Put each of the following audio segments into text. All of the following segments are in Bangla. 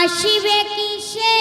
আসিবে কিসে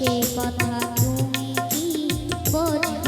সে কথা তুমি কি বোঝো